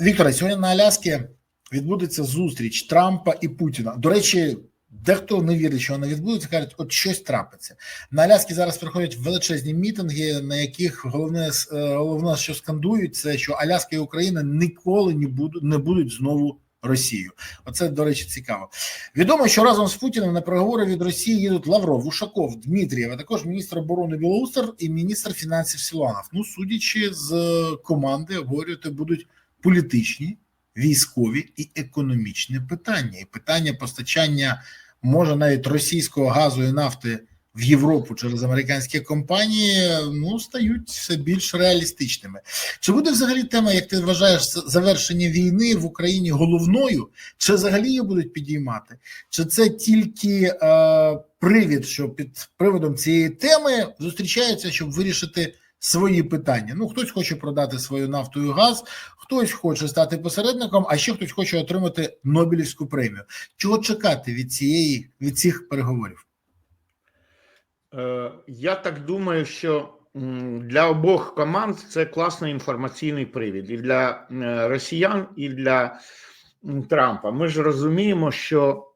Вікторе, сьогодні на Аляскі відбудеться зустріч Трампа і Путіна. До речі, дехто не вірить, що вона відбудеться, кажуть, от щось трапиться. На Аляскі зараз проходять величезні мітинги, на яких головне, е, головне, що скандують, це що Аляска і Україна ніколи не будуть не будуть знову. Росію, оце до речі, цікаво. Відомо, що разом з Путіним на переговори від Росії їдуть Лавров, Ушаков, Дмитрієв, а також міністр оборони Білоустер і міністр фінансів Сіланов. Ну, судячи з команди, обговорювати будуть політичні, військові і економічні питання. І питання постачання може навіть російського газу і нафти в Європу через американські компанії ну стають все більш реалістичними. Чи буде взагалі тема, як ти вважаєш, завершення війни в Україні головною? Чи взагалі її будуть підіймати? Чи це тільки е, привід, що під приводом цієї теми зустрічаються, щоб вирішити свої питання? Ну, хтось хоче продати свою нафту і газ, хтось хоче стати посередником, а ще хтось хоче отримати Нобелівську премію. Чого чекати від цієї від цих переговорів? Е, Я так думаю, що для обох команд це класний інформаційний привід і для е, росіян, і для Трампа. Ми ж розуміємо, що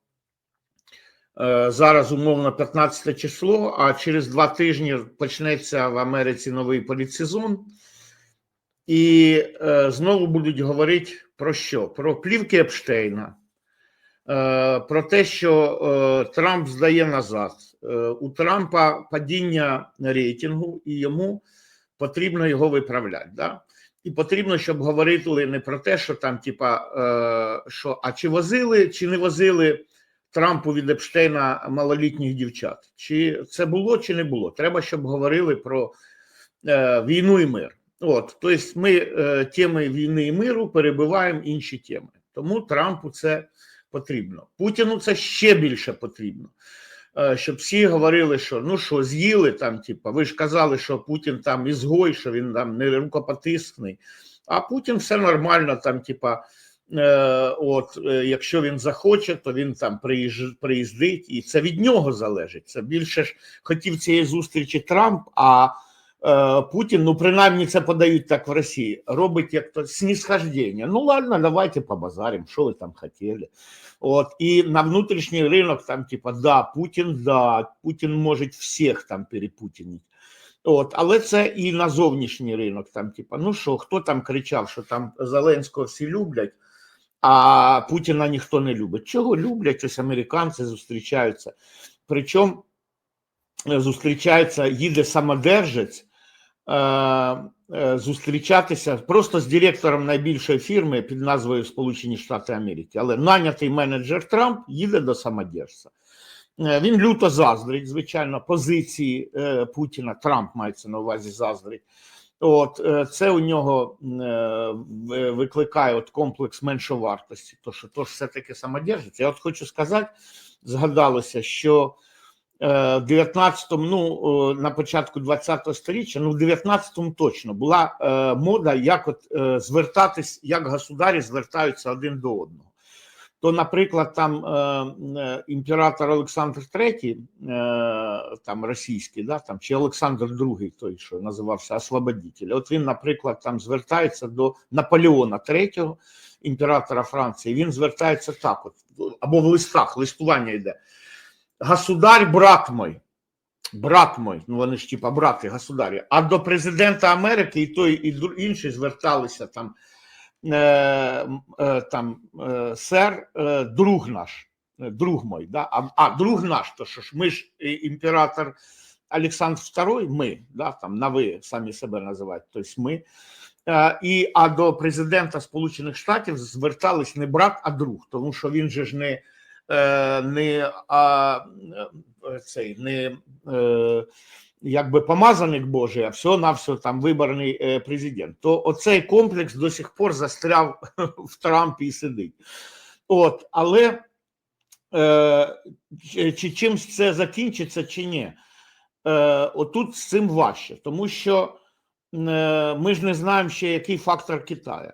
зараз умовно 15 число, а через два тижні почнеться в Америці новий політсезон, і знову будуть говорити про що? Про плівки Епштейна. Про те, що Трамп здає назад, у Трампа падіння рейтингу, і йому потрібно його виправляти. Да? І потрібно, щоб говорили не про те, що там, типа, що а чи возили, чи не возили Трампу від Епштейна малолітніх дівчат, чи це було, чи не було. Треба, щоб говорили про війну і мир. От, тобто, ми теми війни і миру перебиваємо інші теми. Тому Трампу це потрібно. Путіну це ще більше потрібно. Щоб всі говорили, що ну що, з'їли там, типа, ви ж казали, що Путін там ізгой, що він там не рукопотисний, а Путін все нормально, там, типа, е, от, е, якщо він захоче, то він там приїздить, і це від нього залежить. Це більше ж хотів цієї зустрічі Трамп, а е, Путін, ну принаймні це подають так в Росії, робить як то снисхождення. Ну ладно, давайте побазарим, що ви там хотіли. От і на внутрішній ринок там, типа, да, Путін, да, Путін може всіх там перепутінити. От, але це і на зовнішній ринок. Там, типа, ну що, хто там кричав, що там Зеленського всі люблять, а Путіна ніхто не любить. Чого люблять? Ось американці зустрічаються. Причому зустрічається, їде самодержець. Зустрічатися просто з директором найбільшої фірми під назвою Сполучені Штати Америки, але нанятий менеджер Трамп їде до самодержця. Він люто заздрить, звичайно, позиції Путіна. Трамп мається на увазі заздрить. От це у нього викликає от комплекс меншовартості. То що то ж все таки самодержець. Я от хочу сказати, згадалося, що в 19-му, ну на початку 20-го сторіччя, ну в 19-му точно була е, мода, як от е, звертатись, як государі звертаються один до одного. То, наприклад, там е, імператор Олександр III, е, там російський, да, там, чи Олександр II, той, що називався Освободитель, от він, наприклад, там звертається до Наполеона III, імператора Франції. Він звертається так, от, або в листах, листування йде. Государь, брат мой, брат мой, ну вони ж типа брати, государі. А до президента Америки і той, і інші зверталися там е, е, там е, сер, е, друг наш, друг мой, да? а, а друг наш, то що ж ми ж імператор Олександр II, ми, да, там на ви самі себе називають, тобто ми. Е, і, а до президента Сполучених Штатів звертались не брат, а друг, тому що він же ж не. Не а, цей не якби помазаник Божий, а все на все там виборний президент. То оцей комплекс до сих пор застряв в Трампі і сидить. От, але чи чимсь це закінчиться, чи ні? Отут з цим важче, тому що ми ж не знаємо ще, який фактор Китаю.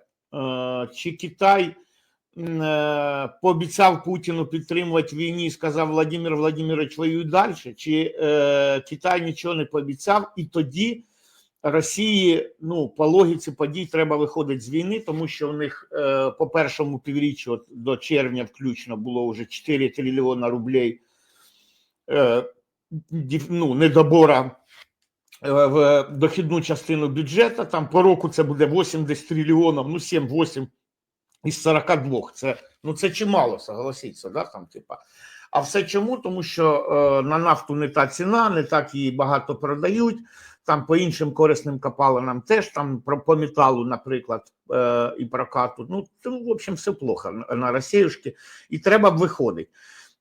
Чи Китай. Пообіцяв Путіну підтримувати війні сказав Владимир Владимирович воюй далі, чи е, Китай нічого не пообіцяв, і тоді Росії, ну, по логіці подій, треба виходити з війни, тому що у них е, по першому півріччю от до червня включно було вже 4 трильйона рублей е, ну, недобора е, в дохідну частину бюджету. Там по року це буде 80 трильйонів, ну 7-8 із 42. Це, ну, це чимало, согласіться, да, там, типа. А все чому? Тому що е, на нафту не та ціна, не так її багато продають. Там по іншим корисним копалинам теж там про по металу, наприклад, е, і прокату. Ну, в общем, все плохо на, на Росіюшки, і треба б виходити.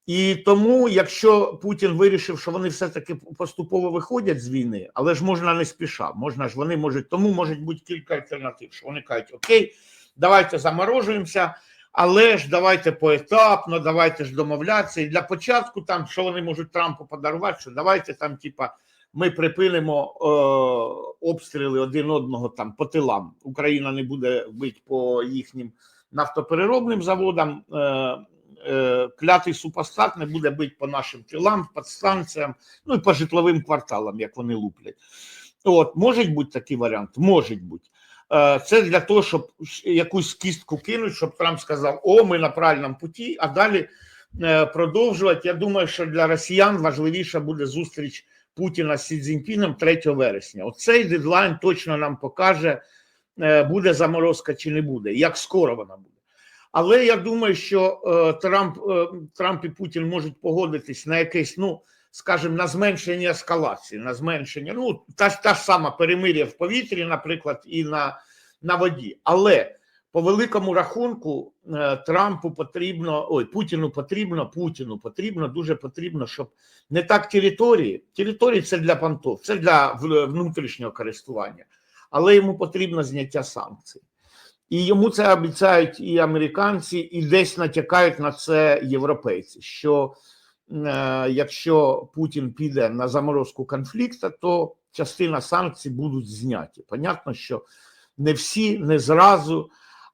І тому, якщо Путін вирішив, що вони все-таки поступово виходять з війни, але ж можна не спіша, можна ж вони можуть, тому можуть бути кілька альтернатив. Що вони кажуть, окей, давайте заморожуємося, але ж давайте поетапно, давайте ж домовлятися. І для початку, там що вони можуть Трампу подарувати, що давайте там, типа, ми припинимо е, обстріли один одного там по тилам. Україна не буде бити по їхнім нафтопереробним заводам. Е, е, клятий супостат не буде бити по нашим тилам, підстанціям, ну і по житловим кварталам, як вони луплять. От, може бути такий варіант? Може бути. Е, Це для того, щоб якусь кістку кинуть, щоб Трамп сказав: О, ми на правильному путі, а далі е, продовжувати. Я думаю, що для росіян важливіша буде зустріч Путіна з Сі Цзіньпіном 3 вересня. Оцей дедлайн точно нам покаже, е, буде заморозка чи не буде, як скоро вона буде. Але я думаю, що Трамп, Трамп і Путін можуть погодитись на якесь, ну скажімо, на зменшення ескалації, на зменшення, ну та, та ж сама перемир'я в повітрі, наприклад, і на, на воді. Але по великому рахунку е, Трампу потрібно, ой, Путіну потрібно, Путіну потрібно, дуже потрібно, щоб не так території. Території це для понтов, це для внутрішнього користування, але йому потрібно зняття санкцій. І йому це обіцяють і американці, і десь натякають на це європейці. Що якщо Путін піде на заморозку конфлікту, то частина санкцій будуть зняті. Понятно, що не всі, не зразу.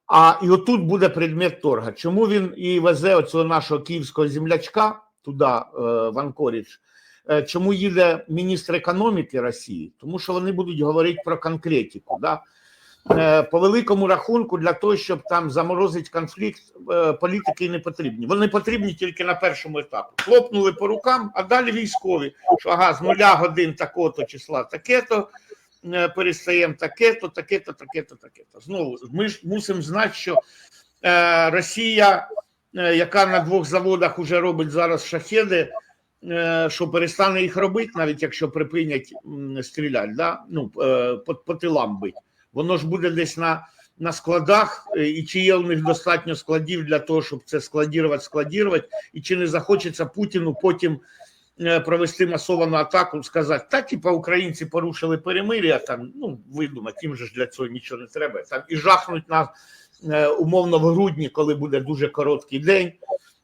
А і отут буде предмет торга. Чому він і везе оцього нашого київського землячка туди, е, в Анкорідж? Е, Чому їде міністр економіки Росії? Тому що вони будуть говорити про конкретику. Да? Е, По великому рахунку, для того, щоб там заморозити конфлікт, е, політики не потрібні. Вони потрібні тільки на першому етапі. Хлопнули по рукам, а далі військові. Що ага, з нуля годин такого-то числа, таке-то е, перестаємо таке-то, таке-то, таке-то, таке-то. Знову ми ж мусимо знати, що Росія, яка на двох заводах вже робить зараз шахеди, що перестане їх робити, навіть якщо припинять стріляти, да? ну, по, по тилам бить. Воно ж буде десь на, на складах, е, і чи є у них достатньо складів для того, щоб це складірувати, складірувати, і чи не захочеться Путіну потім е, провести масовану атаку, сказати, та типа українці порушили перемир'я, там ну видумати, їм же ж для цього нічого не треба. Там і жахнуть нас е, умовно в грудні, коли буде дуже короткий день.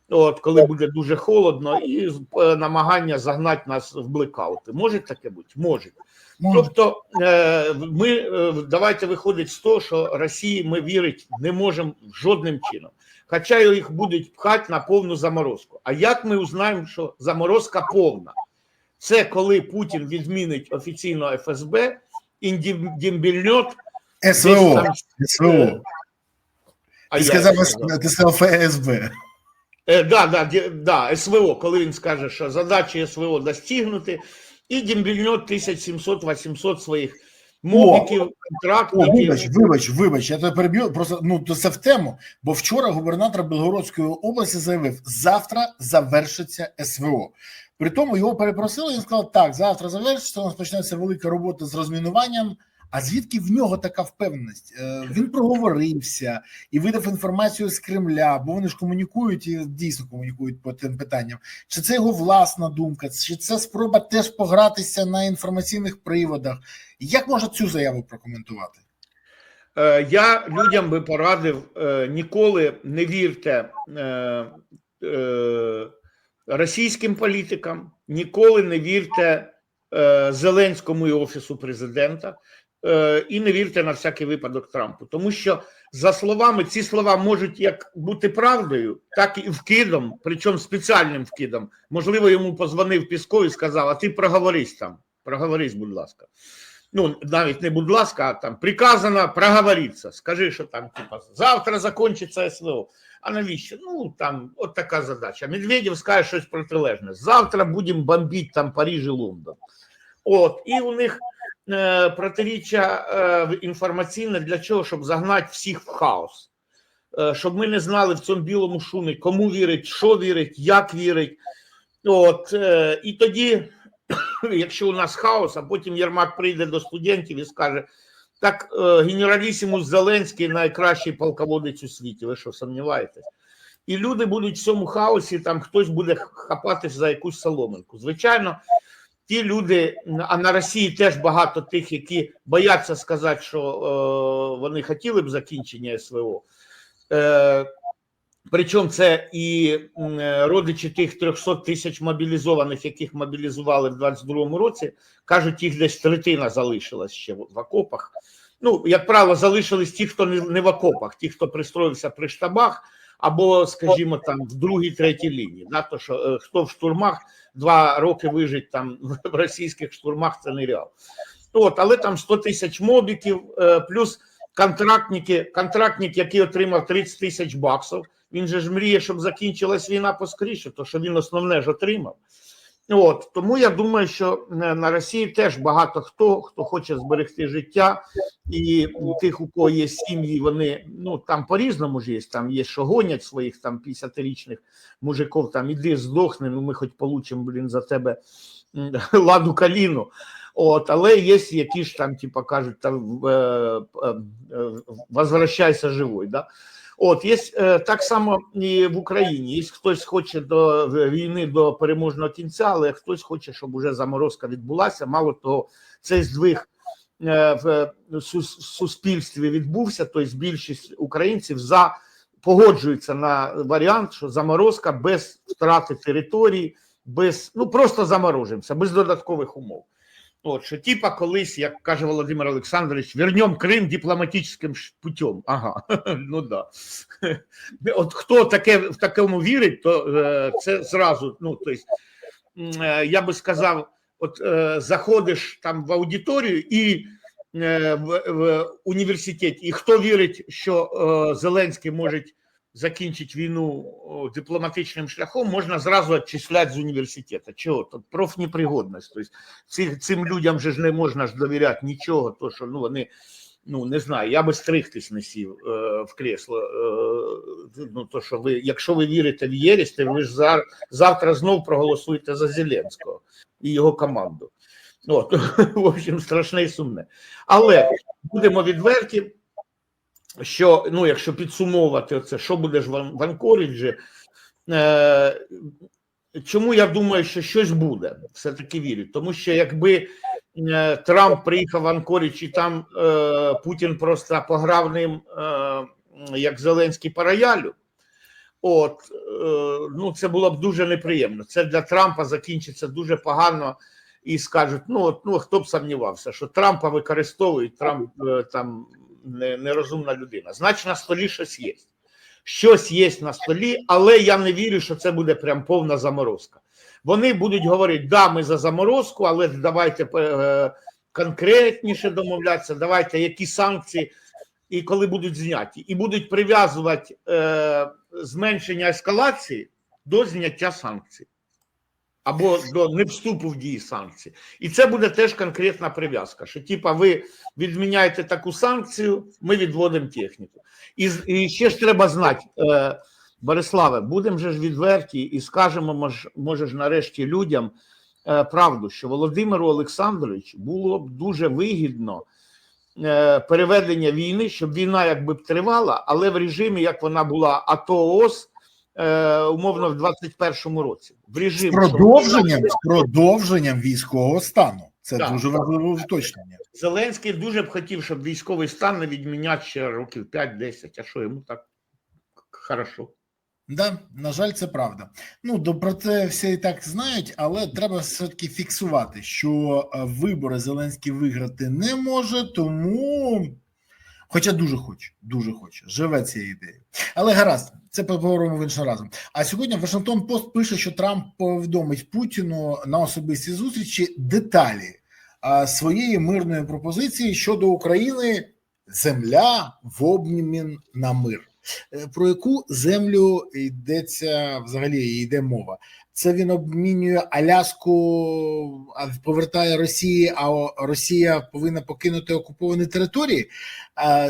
От коли буде дуже холодно, і намагання загнати нас в блекаути. Може таке бути? Може. Тобто, е, ми е, давайте виходить з того, що Росії ми вірити не можемо жодним чином. Хоча їх будуть пхати на повну заморозку. А як ми узнаємо, що заморозка повна? Це коли Путін відмінить офіційно ФСБ і дімбільньот СВО. СВО. А Ти сказав, ти сказав ФСБ. Е, да, да, да, СВО, коли він скаже, що задачі СВО достигнути, і дімбільньот 1700-800 своїх мовників, контрактників. вибач, вибач, вибач, я тебе переб'ю. Просто ну то це в тему. Бо вчора губернатор Білгородської області заявив: завтра завершиться СВО. При тому його перепросили. Він сказав: так, завтра завершиться. У нас почнеться велика робота з розмінуванням. А звідки в нього така впевненість? Е, Він проговорився і видав інформацію з Кремля, бо вони ж комунікують і дійсно комунікують по тим питанням. Чи це його власна думка, чи це спроба теж погратися на інформаційних приводах? Як можна цю заяву прокоментувати? Е, Я людям би порадив е, ніколи не вірте російським політикам, ніколи не вірте Зеленському і Офісу президента, і не вірте на всякий випадок Трампу. Тому що, за словами, ці слова можуть як бути правдою, так і вкидом, причому спеціальним вкидом. Можливо, йому позвонив Пісков і сказав: А ти проговорись там, проговорись, будь ласка. Ну, навіть не будь ласка, а там приказано проговоритися. Скажи, що там, типа, завтра закінчиться СВО. А навіщо? Ну, там, от така задача. Медведєв скаже щось протилежне. Завтра будемо бомбити там Париж і Лондон. От, і у них е, протиріччя е, інформаційне для чого? Щоб загнати всіх в хаос. Е, щоб ми не знали в цьому білому шумі, кому вірить, що вірить, як вірить. От, е, і тоді, якщо у нас хаос, а потім Єрмак прийде до студентів і скаже: так, е, генералісімус Зеленський найкращий полководець у світі. Ви що сумніваєтесь? І люди будуть в цьому хаосі, там хтось буде хапатись за якусь соломинку. Звичайно, ті люди, а на Росії теж багато тих, які бояться сказати, що е, вони хотіли б закінчення СВО. Е, Причому це і родичі тих 300 тисяч мобілізованих, яких мобілізували в 22-му році, кажуть, їх десь третина залишилась ще в окопах. Ну, як правило, залишились ті, хто не в окопах, ті, хто пристроївся при штабах, або, скажімо, там в другій, третій лінії. Да, то, що е, хто в штурмах два роки вижить там в російських штурмах, це нереал. От, але там 100 тисяч мобіків, е, плюс контрактники, контрактник, який отримав 30 тисяч баксів. Він же ж мріє, щоб закінчилась війна поскоріше, то що він основне ж отримав. От тому я думаю, що е, на Росії теж багато хто хто хоче зберегти життя, і тих, у кого є сім'ї, вони ну там по-різному ж є. Там є, що гонять своїх там 50-річних мужиків, там іди здохни, ну ми хоч получимо, блін, за тебе ладу каліну. От, але є які ж там, типа кажуть, там е, е, е, возвращайся живой. Да? От є е, так само і в Україні. Є хтось хоче до війни до переможного кінця, але хтось хоче, щоб уже заморозка відбулася. Мало того, цей здвиг в суспільстві відбувся. Тобто більшість українців за погоджуються на варіант, що заморозка без втрати території, без ну просто заморожимося, без додаткових умов. От що, типа, колись, як каже Володимир Олександрович, вернем Крим дипломатичним путем. Ага, ну да. От хто таке в такому вірить, то е, це зразу, ну то е, я би сказав, от е, заходиш там в аудиторію і е, в, в університеті, і хто вірить, що е, Зеленський може закінчити війну дипломатичним шляхом, можна зразу відчисляти з університету. Чого? Тут профнепригодність. Тобто ці, цим людям же ж не можна ж довіряти нічого, то що ну вони. Ну, не знаю, я би стригтись не сів е, в кресло. Е, ну, то, що ви, якщо ви вірите в єрість, то ви ж зар, завтра знов проголосуєте за Зеленського і його команду. От, в общем, страшне і сумне. Але будемо відверті, що ну, якщо підсумовувати це, що буде ж в, в Анкоріджі, е, чому я думаю, що щось буде, все-таки вірю. Тому що якби е, Трамп приїхав в Анкорідж і там е, Путін просто пограв ним, е, як Зеленський по роялю, От е, ну це було б дуже неприємно. Це для Трампа закінчиться дуже погано і скажуть: ну от ну хто б сумнівався, що Трампа використовують Трамп е, там нерозумна людина. Значить, на столі щось є. Щось є на столі, але я не вірю, що це буде прям повна заморозка. Вони будуть говорити, да, ми за заморозку, але давайте е, конкретніше домовлятися, давайте які санкції, і коли будуть зняті, і будуть прив'язувати е, зменшення ескалації до зняття санкцій або до невступу в дії санкцій. І це буде теж конкретна прив'язка, що типа ви відміняєте таку санкцію, ми відводимо техніку. І, і ще ж треба знати, е, Бориславе, будемо ж відверті і скажемо, мож, може ж нарешті людям е, правду, що Володимиру Олександровичу було б дуже вигідно переведення війни, щоб війна якби тривала, але в режимі, як вона була АТО ООС, е, умовно в 21-му році. В З режимі, що продовженням, з продовженням військового стану. Це Так. дуже важливе уточнення. Зеленський дуже б хотів, щоб військовий стан не відміняти ще років 5-10, а що йому так хорошо. Да, на жаль, це правда. Ну до про це всі і так знають, але треба все-таки фіксувати, що е, вибори Зеленський виграти не може, тому. Хоча дуже хоче, дуже хоче, живе цією ідеєю. Але гаразд, це поговоримо в іншого разом. А сьогодні Вашингтон Пост пише, що Трамп повідомить Путіну на особистій зустрічі деталі своєї мирної пропозиції щодо України земля в обмін на мир. Е, Про яку землю йдеться взагалі йде мова? Це він обмінює Аляску, повертає Росії, а Росія повинна покинути окуповані території.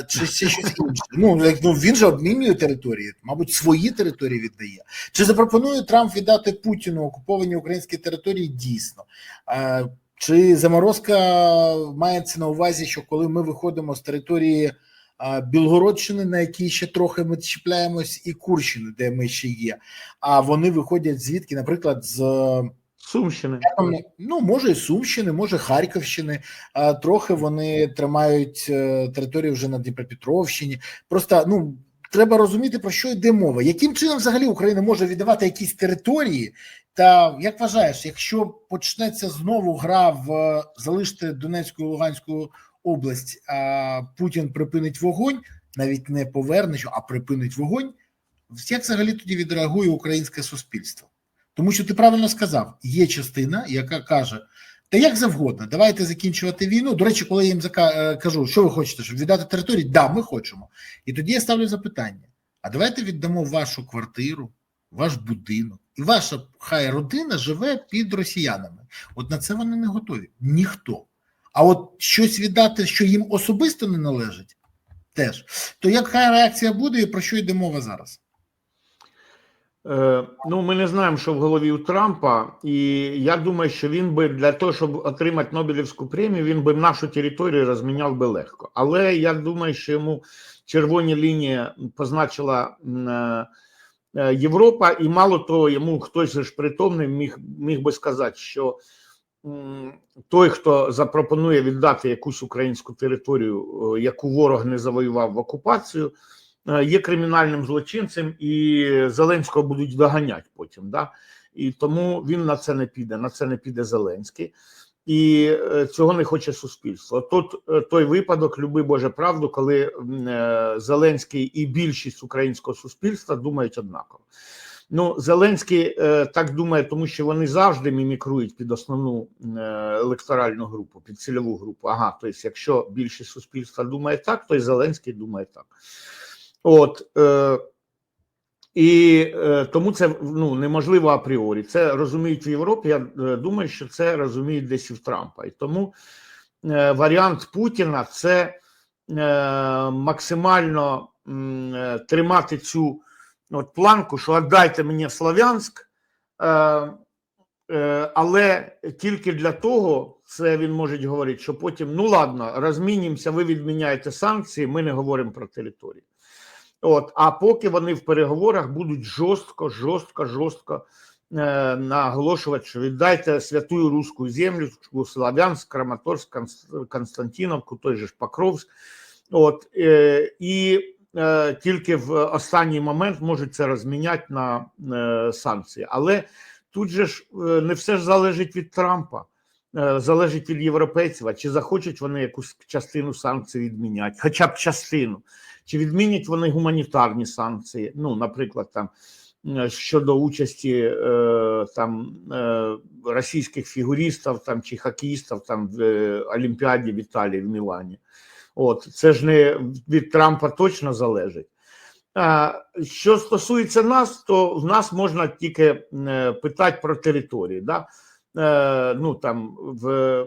Чи це щось інше? Ну, як- ну він же обмінює території, мабуть, свої території віддає. Чи запропонує Трамп віддати Путіну окуповані українські території дійсно? Чи заморозка мається на увазі, що коли ми виходимо з території Білгородщини, на якій ще трохи ми чіпляємось, і Курщини, де ми ще є, а вони виходять звідки, наприклад, з Сумщини. ну може і Сумщини, може Харківщини. А трохи вони тримають е, територію вже на Дніпропетровщині. Просто ну треба розуміти про що йде мова. Яким чином взагалі Україна може віддавати якісь території? Та як вважаєш, якщо почнеться знову гра в е, залишити Донецьку і Луганську область, а Путін припинить вогонь, навіть не поверне, а припинить вогонь, як взагалі тоді відреагує українське суспільство? Тому що ти правильно сказав, є частина, яка каже: та як завгодно, давайте закінчувати війну. До речі, коли я їм е, кажу, що ви хочете, щоб віддати територію, да, ми хочемо. І тоді я ставлю запитання: а давайте віддамо вашу квартиру, ваш будинок, і ваша хай родина живе під росіянами. От на це вони не готові. Ніхто. А от щось віддати, що їм особисто не належить, теж. То яка реакція буде і про що йде мова зараз? Е, ну, ми не знаємо, що в голові у Трампа, і я думаю, що він би для того, щоб отримати Нобелівську премію, він би нашу територію розміняв би легко. Але я думаю, що йому червоні лінії позначила е, е, Європа, і мало того, йому хтось ж притомний міг, міг би сказати, що той, хто запропонує віддати якусь українську територію, яку ворог не завоював в окупацію е, є кримінальним злочинцем, і Зеленського будуть доганяти потім. Да? І тому він на це не піде. На це не піде Зеленський. І е, цього не хоче суспільство. Тут е, той випадок, люби Боже правду, коли Зеленський і більшість українського суспільства думають однаково. Ну, Зеленський е, так думає, тому що вони завжди мімікрують під основну е, електоральну групу, під цільову групу. Ага, тобто, якщо більшість суспільства думає так, то і Зеленський думає так. От е, і е, тому це ну неможливо апріорі. Це розуміють в Європі. Я е, думаю, що це розуміють десь і в Трампа. І тому е, варіант Путіна це е, максимально е, тримати цю от планку, що віддайте мені Слов'янськ. Е, Е, але тільки для того це він може говорити, що потім ну ладно, розмінімося, ви відміняєте санкції, ми не говоримо про територію. От, а поки вони в переговорах будуть жорстко, жорстко, жорстко е, наголошувати, що віддайте святую руську землю, Славянськ, Краматорськ, Конс- Константиновку, той же ж Покровськ. От, е, і тільки в останній момент можуть це розміняти на е, санкції. Але тут же ж е, не все ж залежить від Трампа, е, залежить від європейців, чи захочуть вони якусь частину санкцій відміняти, хоча б частину, чи відмінять вони гуманітарні санкції, ну, наприклад, там е, щодо участі е, там е, російських фігуристів там чи хокеїстів там в е, Олімпіаді в Італії в Мілані. От це ж не від Трампа точно залежить. Що стосується нас, то в нас можна тільки е, питати про території. Да? Е, ну, там, в,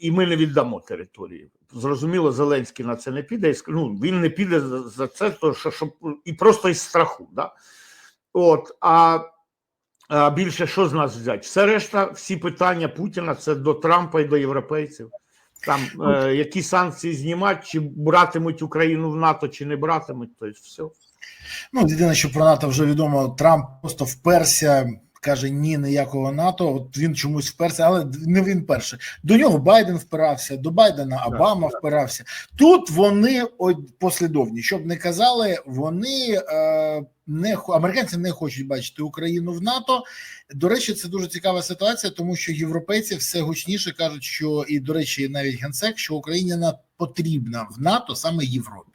і ми не віддамо території. Зрозуміло, Зеленський на це не піде. Ну, він не піде за, за це, то, що, щоб, і просто із страху. Да? От, а, а більше що з нас взяти? Все решта, всі питання Путіна це до Трампа і до європейців. Там е, які санкції знімати, чи братимуть Україну в НАТО, чи не братимуть, то все. Ну, єдине, що про НАТО вже відомо, Трамп просто вперся, каже ні, ніякого НАТО. От він чомусь вперся, але не він перший. До нього Байден впирався, до Байдена Обама впирався. Тут вони послідовні. Щоб не казали, вони е, не американці не хочуть бачити Україну в НАТО. До речі, це дуже цікава ситуація, тому що європейці все гучніше кажуть, що і до речі, навіть генсек, що Україна потрібна в НАТО саме Європі.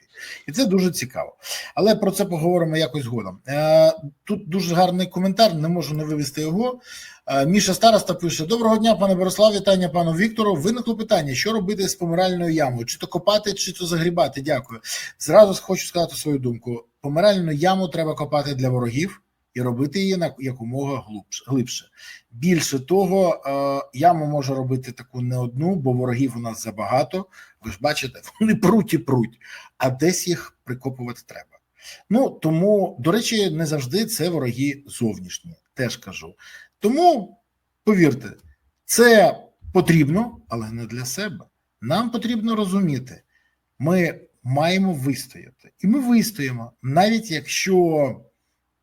І це дуже цікаво. Але про це поговоримо якось згодом. Е, тут дуже гарний коментар, не можу не вивести його. Е, Міша Староста пише: Доброго дня, пане Борислав, вітання пану Віктору. Виникло питання: що робити з помиральною ямою? Чи то копати, чи то загрібати? Дякую. Зразу хочу сказати свою думку: помиральну яму треба копати для ворогів і робити її на якомога глибше. Більше того, е, яму може робити таку не одну, бо ворогів у нас забагато. Ви ж бачите, вони пруть і пруть, а десь їх прикопувати треба. Ну тому, до речі, не завжди це вороги зовнішні, теж кажу. Тому повірте, це потрібно, але не для себе. Нам потрібно розуміти, ми маємо вистояти, і ми вистоїмо, навіть якщо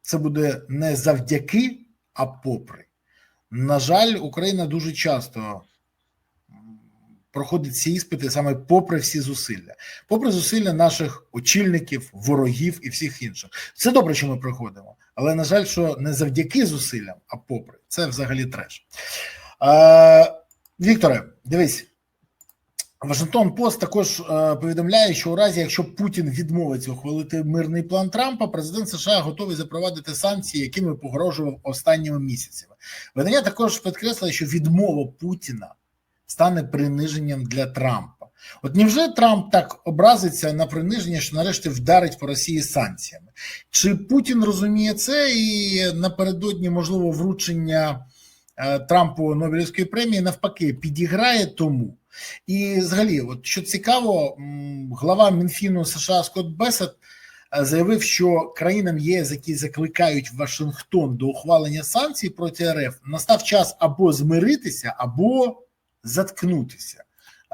це буде не завдяки, а попри. На жаль, Україна дуже часто проходить ці іспити саме попри всі зусилля, попри зусилля наших очільників, ворогів і всіх інших. Це добре, що ми проходимо, але на жаль, що не завдяки зусиллям, а попри це взагалі треш. Е, Вікторе, дивись. Вашингтон Пост також е, повідомляє, що у разі, якщо Путін відмовиться ухвалити мирний план Трампа, президент США готовий запровадити санкції, якими погрожував останніми місяцями. Видання також підкреслює, що відмова Путіна стане приниженням для Трампа. От невже Трамп так образиться на приниження, що нарешті вдарить по Росії санкціями? Чи Путін розуміє це і напередодні можливо вручення е, Трампу Нобелівської премії навпаки підіграє тому? І взагалі, от що цікаво, глава Мінфіну США Скотт Бесет е, заявив, що країнам ЄС, які закликають Вашингтон до ухвалення санкцій проти РФ, настав час або змиритися, або заткнутися.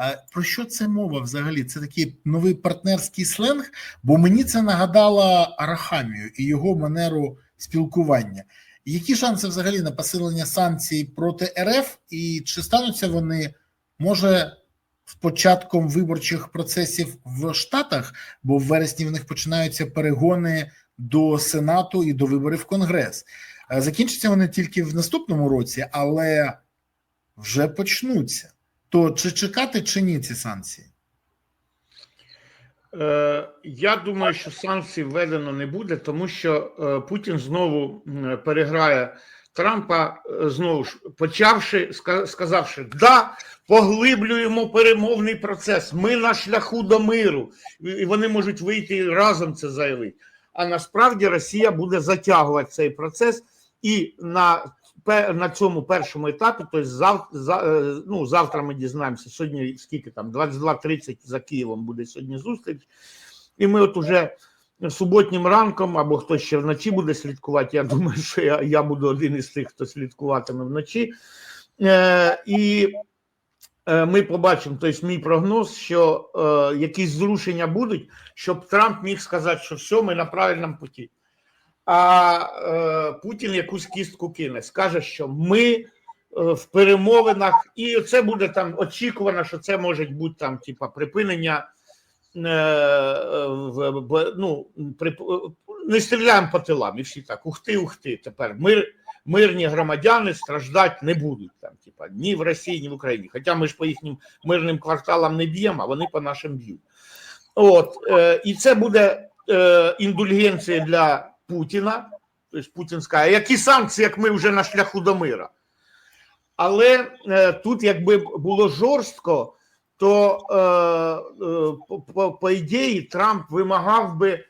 Е, Про що це мова взагалі? Це такий новий партнерський сленг, бо мені це нагадало Арахамію і його манеру спілкування. Які шанси взагалі на посилення санкцій проти РФ, і чи стануться вони? Може з початком виборчих процесів в Штатах, бо в вересні в них починаються перегони до Сенату і до виборів в Конгрес. Е, Закінчаться вони тільки в наступному році, але вже почнуться. То чи чекати чи ні ці санкції? Е, Я думаю, що санкцій введено не буде, тому що е, Путін знову переграє Трампа, е, знову ж почавши, сказавши, да, поглиблюємо перемовний процес. Ми на шляху до миру, І- вони можуть вийти і разом це заявити. А насправді Росія буде затягувати цей процес і на на цьому першому етапі, тобто зав, е, ну, завтра ми дізнаємося, сьогодні скільки там, 22.30 за Києвом буде сьогодні зустріч. І ми от уже суботнім ранком, або хтось ще вночі буде слідкувати. Я думаю, що я, я буду один із тих, хто слідкуватиме вночі. Е, і е, ми побачимо, тобто мій прогноз, що е, якісь зрушення будуть, щоб Трамп міг сказати, що все, ми на правильному путі. А е, Путін якусь кістку кине, скаже, що ми е, в перемовинах, і це буде там очікувано, що це може бути там, типа, припинення. Е, в, ну, при, не стріляємо по тилам, і всі так, ухти, ухти. Тепер мир, мирні громадяни страждати не будуть там, типа, ні в Росії, ні в Україні. Хоча ми ж по їхнім мирним кварталам не б'ємо, а вони по нашим б'ють. От, е, і це буде е, індульгенція для Путіна, тобто путінська, які санкції, як ми вже на шляху до мира. Але е, тут, якби було жорстко, то е, е, по, по, ідеї Трамп вимагав би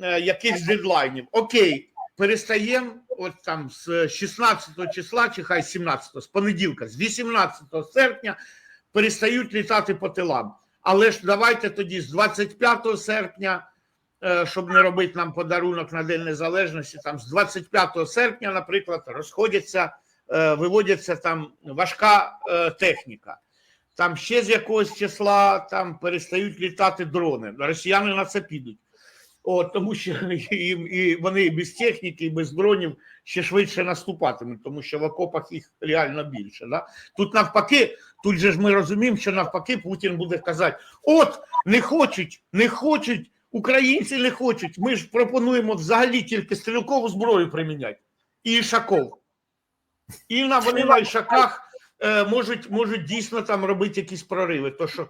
е, якихось дедлайнів. Окей, перестаємо от там з 16 числа, чи хай 17, з понеділка, з 18 серпня перестають літати по тилам. Але ж давайте тоді з 25 серпня, щоб не робити нам подарунок на День Незалежності, там з 25 серпня, наприклад, розходяться, виводяться там важка техніка. Там ще з якогось числа там перестають літати дрони. Росіяни на це підуть. От, тому що і, і вони без техніки, і без дронів ще швидше наступатимуть, тому що в окопах їх реально більше. Да? Тут навпаки, тут же ж ми розуміємо, що навпаки Путін буде казати: от не хочуть, не хочуть, українці не хочуть. Ми ж пропонуємо взагалі тільки стрілкову зброю приміняти і ішаков. І на вони на ішаках можуть, можуть дійсно там робити якісь прориви. То що е,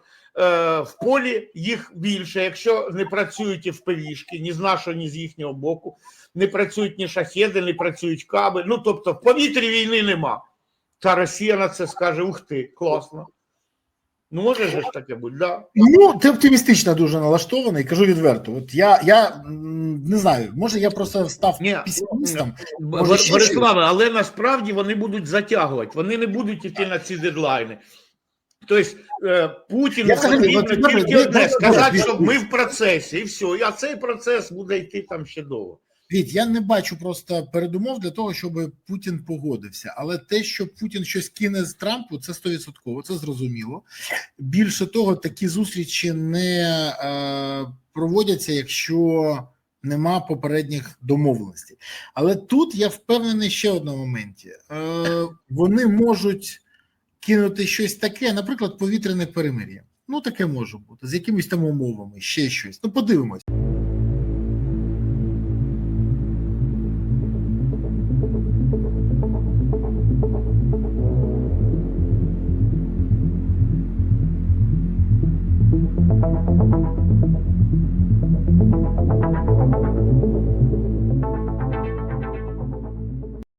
в полі їх більше, якщо не працюють і в впивішки, ні з нашого, ні з їхнього боку, не працюють ні шахеди, не працюють каби. Ну тобто, в повітрі війни нема. Та Росія на це скаже: ух ти, класно. Ну, може ж таке бути, да. Ну, ти оптимістично дуже налаштований, кажу відверто. От я, я не знаю, може я просто став Ні, песимістом. Може, Бориславе, але насправді вони будуть затягувати, вони не будуть йти на ці дедлайни. Тобто е, Путіну потрібно тільки одне сказати, що ми в процесі, і все. А цей процес буде йти там ще довго. Віть, я не бачу просто передумов для того, щоб Путін погодився. Але те, що Путін щось кине з Трампу, це стовідсотково, це зрозуміло. Більше того, такі зустрічі не е, проводяться, якщо нема попередніх домовленостей. Але тут я впевнений ще одному моменті: е, вони можуть кинути щось таке, наприклад, повітряне перемир'я. Ну, таке може бути з якимись там умовами, ще щось. Ну, подивимось.